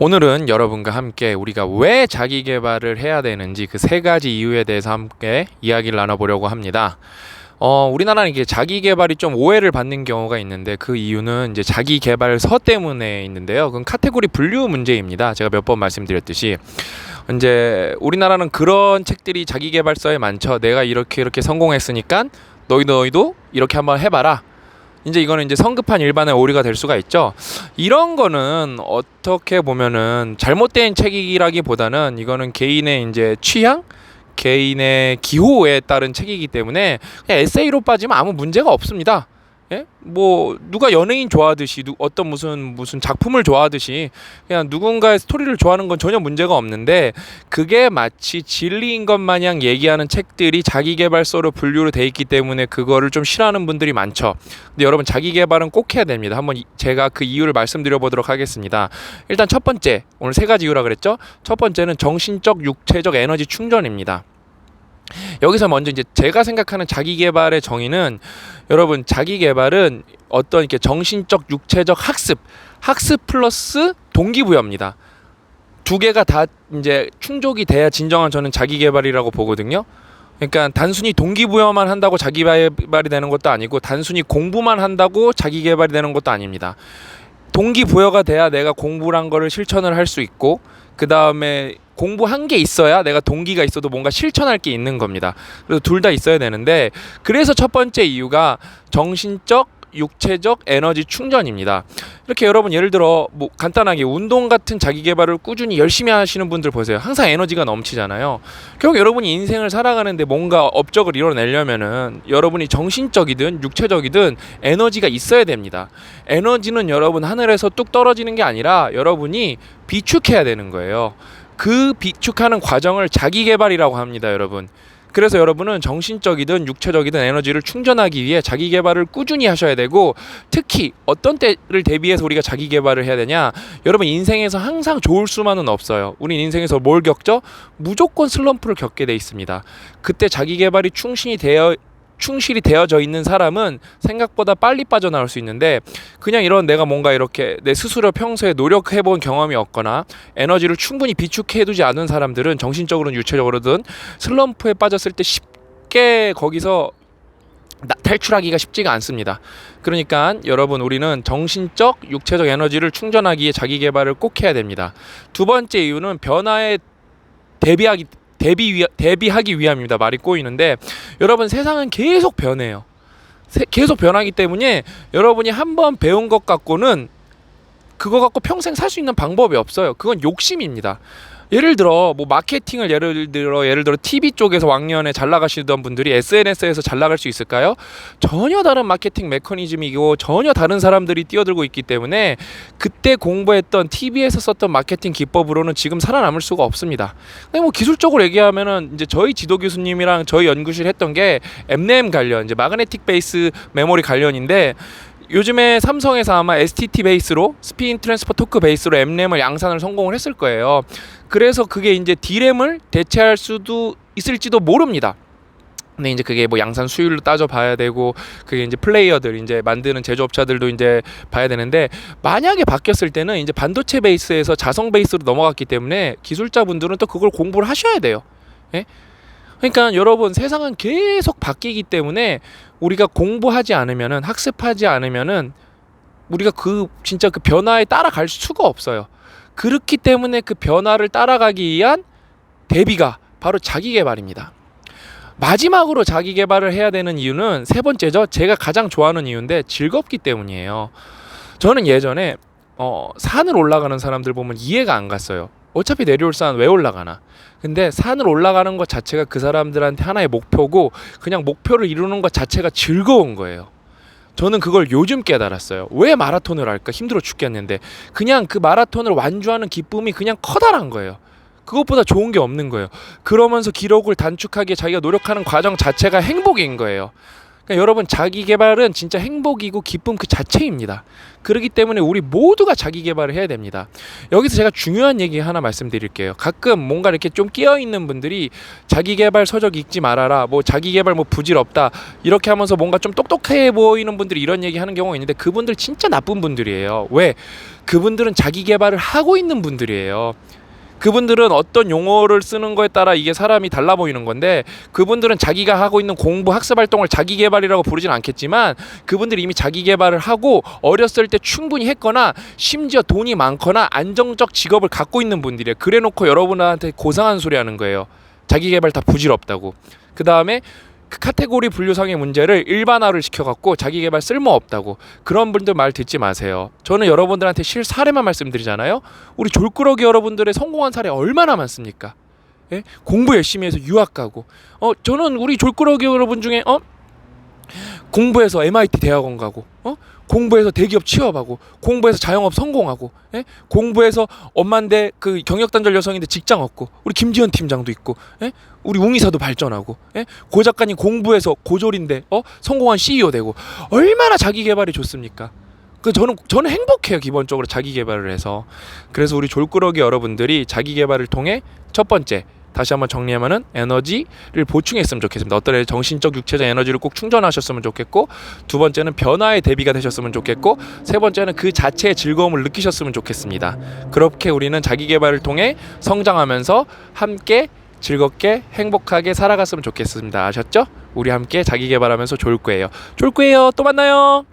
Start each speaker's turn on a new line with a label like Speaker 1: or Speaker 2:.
Speaker 1: 오늘은 여러분과 함께 우리가 왜 자기 개발을 해야 되는지 그 세 가지 이유에 대해서 함께 이야기를 나눠보려고 합니다. 어, 우리나라는 이게 자기 개발이 좀 오해를 받는 경우가 있는데 그 이유는 이제 자기 개발서 때문에 있는데요. 그건 카테고리 분류 문제입니다. 제가 몇 번 말씀드렸듯이 이제 우리나라는 그런 책들이 자기 개발서에 많죠. 내가 이렇게 이렇게 성공했으니까 너희 너희도 이렇게 한번 해봐라. 이제 이거는 이제 성급한 일반의 오류가 될 수가 있죠. 이런 거는 어떻게 보면은 잘못된 책이라기보다는 이거는 개인의 이제 취향, 개인의 기호에 따른 책이기 때문에 에세이로 빠지면 아무 문제가 없습니다. 예? 뭐 누가 연예인 좋아하듯이 누, 어떤 무슨 무슨 작품을 좋아하듯이 그냥 누군가의 스토리를 좋아하는 건 전혀 문제가 없는데 그게 마치 진리인 것 마냥 얘기하는 책들이 자기 개발서로 분류로 돼 있기 때문에 그거를 좀 싫어하는 분들이 많죠. 근데 여러분 자기 개발은 꼭 해야 됩니다. 한번 이- 제가 그 이유를 말씀드려 보도록 하겠습니다. 일단 첫 번째 오늘 세 가지 이유라 그랬죠. 첫 번째는 정신적, 육체적 에너지 충전입니다. 여기서 먼저 이제 제가 생각하는 자기 개발의 정의는 여러분 자기 개발은 어떤 이렇게 정신적, 육체적 학습, 학습 플러스 동기부여입니다. 두 개가 다 이제 충족이 돼야 진정한 저는 자기 개발이라고 보거든요. 그러니까 단순히 동기부여만 한다고 자기 개발이 되는 것도 아니고 단순히 공부만 한다고 자기 개발이 되는 것도 아닙니다. 동기부여가 돼야 내가 공부란 거를 실천을 할 수 있고 그 다음에 공부한 게 있어야 내가 동기가 있어도 뭔가 실천할 게 있는 겁니다. 그래서 둘 다 있어야 되는데 그래서 첫 번째 이유가 정신적 육체적 에너지 충전입니다. 이렇게 여러분 예를 들어 뭐 간단하게 운동 같은 자기 개발을 꾸준히 열심히 하시는 분들 보세요. 항상 에너지가 넘치잖아요. 결국 여러분이 인생을 살아가는데 뭔가 업적을 이뤄내려면은 여러분이 정신적이든 육체적이든 에너지가 있어야 됩니다. 에너지는 여러분 하늘에서 뚝 떨어지는 게 아니라 여러분이 비축해야 되는 거예요. 그 비축하는 과정을 자기 개발이라고 합니다, 여러분. 그래서 여러분은 정신적이든 육체적이든 에너지를 충전하기 위해 자기 개발을 꾸준히 하셔야 되고 특히 어떤 때를 대비해서 우리가 자기 개발을 해야 되냐? 여러분 인생에서 항상 좋을 수만은 없어요. 우리 인생에서 뭘 겪죠? 무조건 슬럼프를 겪게 돼 있습니다. 그때 자기 개발이 충실히 되어 충실히 되어져 있는 사람은 생각보다 빨리 빠져나올 수 있는데 그냥 이런 내가 뭔가 이렇게 내 스스로 평소에 노력해 본 경험이 없거나 에너지를 충분히 비축해 두지 않은 사람들은 정신적으로든 육체적으로든 슬럼프에 빠졌을 때 쉽게 거기서 나- 탈출하기가 쉽지가 않습니다. 그러니까 여러분 우리는 정신적, 육체적 에너지를 충전하기에 자기 개발을 꼭 해야 됩니다. 두 번째 이유는 변화에 대비하기 대비 위, 대비하기 위함입니다. 말이 꼬이는데 여러분 세상은 계속 변해요. 세- 계속 변하기 때문에 여러분이 한번 배운 것 갖고는 그거 갖고 평생 살 수 있는 방법이 없어요. 그건 욕심입니다. 예를 들어 뭐 마케팅을 예를 들어 예를 들어 TV 쪽에서 왕년에 잘 나가시던 분들이 SNS에서 잘 나갈 수 있을까요? 전혀 다른 마케팅 메커니즘이고 전혀 다른 사람들이 뛰어들고 있기 때문에 그때 공부했던 TV에서 썼던 마케팅 기법으로는 지금 살아남을 수가 없습니다. 근데 뭐 기술적으로 얘기하면은 이제 저희 지도 교수님이랑 저희 연구실 했던 게 MRAM 관련 이제 마그네틱 베이스 메모리 관련인데 요즘에 삼성에서 아마 STT 베이스로 스피인 트랜스퍼 토크 베이스로 M램을 양산을 성공을 했을 거예요. 그래서 그게 이제 D램을 대체할 수도 있을지도 모릅니다. 근데 이제 그게 뭐 양산 수율로 따져 봐야 되고 그게 이제 플레이어들 이제 만드는 제조업자들도 이제 봐야 되는데 만약에 바뀌었을 때는 이제 반도체 베이스에서 자성 베이스로 넘어갔기 때문에 기술자분들은 또 그걸 공부를 하셔야 돼요. 예? 그러니까 여러분 세상은 계속 바뀌기 때문에 우리가 공부하지 않으면은 학습하지 않으면은 우리가 그 진짜 그 변화에 따라갈 수가 없어요. 그렇기 때문에 그 변화를 따라가기 위한 대비가 바로 자기 개발입니다. 마지막으로 자기 개발을 해야 되는 이유는 세 번째죠. 제가 가장 좋아하는 이유인데 즐겁기 때문이에요. 저는 예전에 어, 산을 올라가는 사람들 보면 이해가 안 갔어요. 어차피 내려올 산 왜 올라가나? 근데 산을 올라가는 것 자체가 그 사람들한테 하나의 목표고 그냥 목표를 이루는 것 자체가 즐거운 거예요. 저는 그걸 요즘 깨달았어요. 왜 마라톤을 할까? 힘들어 죽겠는데 그냥 그 마라톤을 완주하는 기쁨이 그냥 커다란 거예요. 그것보다 좋은 게 없는 거예요. 그러면서 기록을 단축하게 자기가 노력하는 과정 자체가 행복인 거예요. 그러니까 여러분 자기 개발은 진짜 행복이고 기쁨 그 자체입니다. 그렇기 때문에 우리 모두가 자기 개발을 해야 됩니다. 여기서 제가 중요한 얘기 하나 말씀드릴게요. 가끔 뭔가 이렇게 좀 끼어 있는 분들이 자기 개발 서적 읽지 말아라. 뭐 자기 개발 뭐 부질없다. 이렇게 하면서 뭔가 좀 똑똑해 보이는 분들이 이런 얘기 하는 경우가 있는데 그분들 진짜 나쁜 분들이에요. 왜? 그분들은 자기 개발을 하고 있는 분들이에요. 그분들은 어떤 용어를 쓰는 거에 따라 이게 사람이 달라 보이는 건데 그분들은 자기가 하고 있는 공부 학습 활동을 자기 개발이라고 부르진 않겠지만 그분들이 이미 자기 개발을 하고 어렸을 때 충분히 했거나 심지어 돈이 많거나 안정적 직업을 갖고 있는 분들이에요. 그래 놓고 여러분한테 고상한 소리 하는 거예요. 자기 개발 다 부질없다고. 그다음에 그 카테고리 분류상의 문제를 일반화를 시켜갖고 자기 개발 쓸모 없다고 그런 분들 말 듣지 마세요. 저는 여러분들한테 실 사례만 말씀드리잖아요. 우리 졸꾸러기 여러분들의 성공한 사례 얼마나 많습니까? 예? 공부 열심히 해서 유학 가고 어 저는 우리 졸꾸러기 여러분 중에 어 공부해서 MIT 대학원 가고 어 공부해서 대기업 취업하고 공부해서 자영업 성공하고 예? 공부해서 엄마인데 그 경력단절 여성인데 직장 얻고 우리 김지현 팀장도 있고 예? 우리 웅이사도 발전하고 예? 고 작가님 공부해서 고졸인데 어 성공한 CEO 되고 얼마나 자기 개발이 좋습니까? 그 저는 저는 행복해요 기본적으로 자기 개발을 해서 그래서 우리 졸꾸러기 여러분들이 자기 개발을 통해 첫 번째 다시 한번 정리하면은 에너지를 보충했으면 좋겠습니다. 어떤 정신적 육체적 에너지를 꼭 충전하셨으면 좋겠고 두 번째는 변화의 대비가 되셨으면 좋겠고 세 번째는 그 자체의 즐거움을 느끼셨으면 좋겠습니다. 그렇게 우리는 자기 개발을 통해 성장하면서 함께 즐겁게 행복하게 살아갔으면 좋겠습니다. 아셨죠? 우리 함께 자기 개발하면서 좋을 거예요. 좋을 거예요. 또 만나요.